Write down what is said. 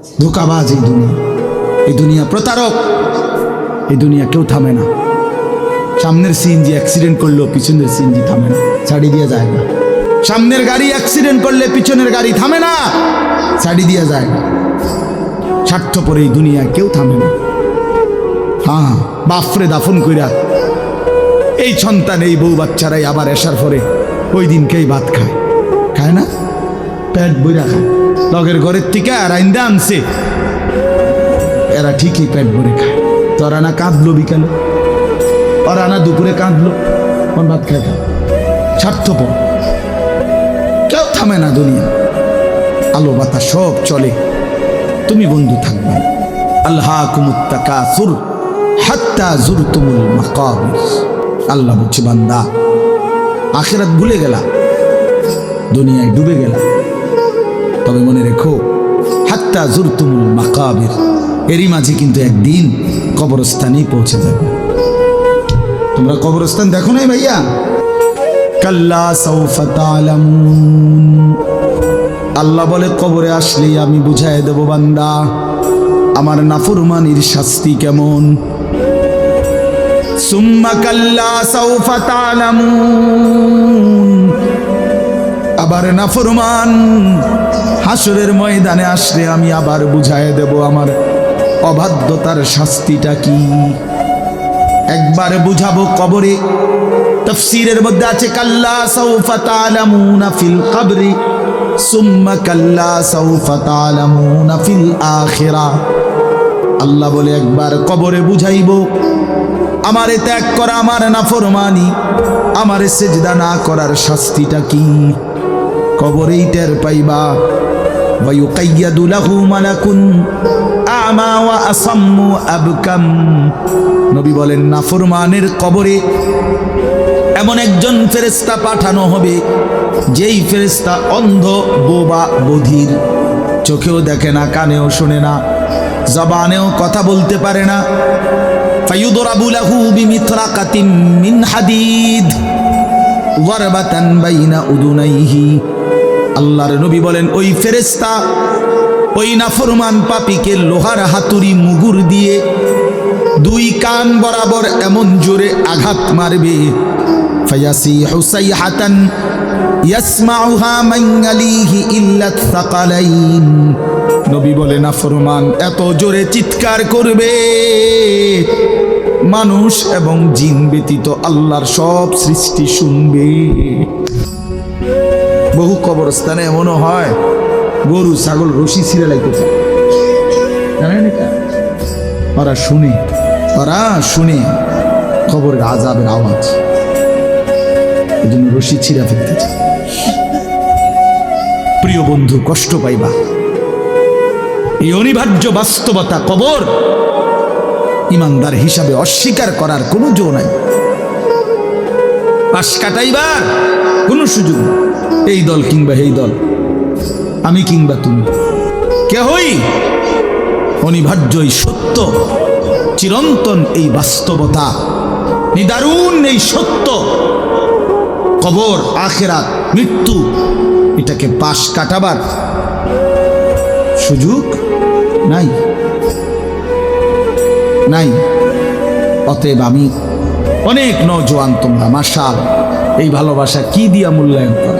ধোকাবাজ এই দুনিয়া। এই দুনিয়া প্রতারক। এই দুনিয়া কেউ থামে না। সামনের সিএনজি অ্যাক্সিডেন্ট করলেও পিছনের সিএনজি থামে না। ছাড়ি দিয়ে যায় না। সামনের গাড়ি অ্যাক্সিডেন্ট করলে পিছনের গাড়ি থামে না। ছাড়ি দিয়ে যায় না। স্বার্থপর এই দুনিয়া কেউ থামে না। হ্যাঁ বাফরে দাফন কইরা। এই সন্তান, এই বউ বাচ্চারাই আবার আসার পরে ওই দিনকেই ভাত খায়। খায় না? পেট বইরা খায়। লগের ঘরের থেকে আর আইন্দা আনছে। এরা ঠিকই পেট ভরে খায়। তোরা না কাঁদলো বিকালে ওরা না দুপুরে কাঁদলো। কোন ভাত স্বার্থপর। কেউ থামে না দুনিয়া। আলো বাতা সব চলে। তুমি বন্ধু থাকবে। আল্লাহ কুমুত্তাকাসুর হাত্তা জুরতুমুল মাকাবির আল্লাহ বলছে বান্দা। আখেরাত ভুলে গেলা। দুনিয়ায় ডুবে গেলা। তবে মনে রেখো, হাত্তা জুরতুমুল মাকাবির। এরই মাঝে কিন্তু একদিন কবরস্থানেই পৌঁছে যাবে। তোমরা কবরস্থান দেখো নাই ভাইয়া? কাল্লা আল্লাহ বলে, কবরে আসলেই আমি বুঝাই দেব, বান্দা, আমার নাফরমানির শাস্তি কেমন? সুম্মা কাল্লা সৌফা তালামুন আবার নাফরমান হাসরের ময়দানে আসলে আমি আবার বুঝাই দেব আমার অবাধ্যতার শাস্তিটা কি। একবার বুঝাবো কবরে, তফসিরের মধ্যে আছে, কাল্লা সৌফা তালামুনা ফিল কবরি, সুম্মা কাল্লা সৌফা তালামুনা ফিল আখিরা। আল্লাহ বলে, একবার কবরে বুঝাইব, আমারে ত্যাগ করা আমার নাফরমানি, আমারে সেজদা না করার শাস্তিটা কি? কবরেই টের পাইবা ويقيد له ملك أعمى وأصم أبكم নবী বলেন নাফরমানের কবরে এমন একজন ফেরেস্তা পাঠানো হবে যেই ফেরেস্তা অন্ধ বোবা বধির চোখেও দেখে না কানেও শোনে না জবানেও কথা বলতে পারে না ফায়ুদরাবু লাহু বিমিথরাকাতিম মিন হাদিদ ওয়ারবাতান বাইনা উদুনাইহি আল্লাহর নবী বলেন, ওই ফেরেস্তা ওই নাফরমান পাপিকে লোহার হাতুড়ি মুগুর দিয়ে দুই কান বরাবর এমন জোরে আঘাত মারবে। হাতান নবী নাফরমান এত জোরে চিৎকার করবে। মানুষ এবং জিন ব্যতীত আল্লাহর সব সৃষ্টি শুনবে। বহু কবরস্থানে এমনও হয়, গরু, ছাগল, রশি ছিঁড়ে লাগতেছে ওরা শুনে ওরা শুনে খবরের আজাবের আওয়াজ। এই জন্য রশি ছিঁড়া ফেলতেছে প্রিয় বন্ধু, কষ্ট পাইবা। এই অনিবার্য বাস্তবতা কবর ইমানদার হিসাবে অস্বীকার করার কোনো জো নাই। পাশ কাটাইবার কোনো সুযোগ। এই দল কিংবা এই দল। আমি কিংবা তুমি। কেহই অনিবার্য এই সত্য, চিরন্তন এই বাস্তবতা, নিদারুণ এই সত্য। কবর, আখেরাত, মৃত্যু, এটাকে পাশ কাটাবার সুযোগ নাই। নাই। অতএব আমি অনেক নজওয়ান তোমরা মাসাল এই ভালোবাসা কি দিয়া মূল্যায়ন করে?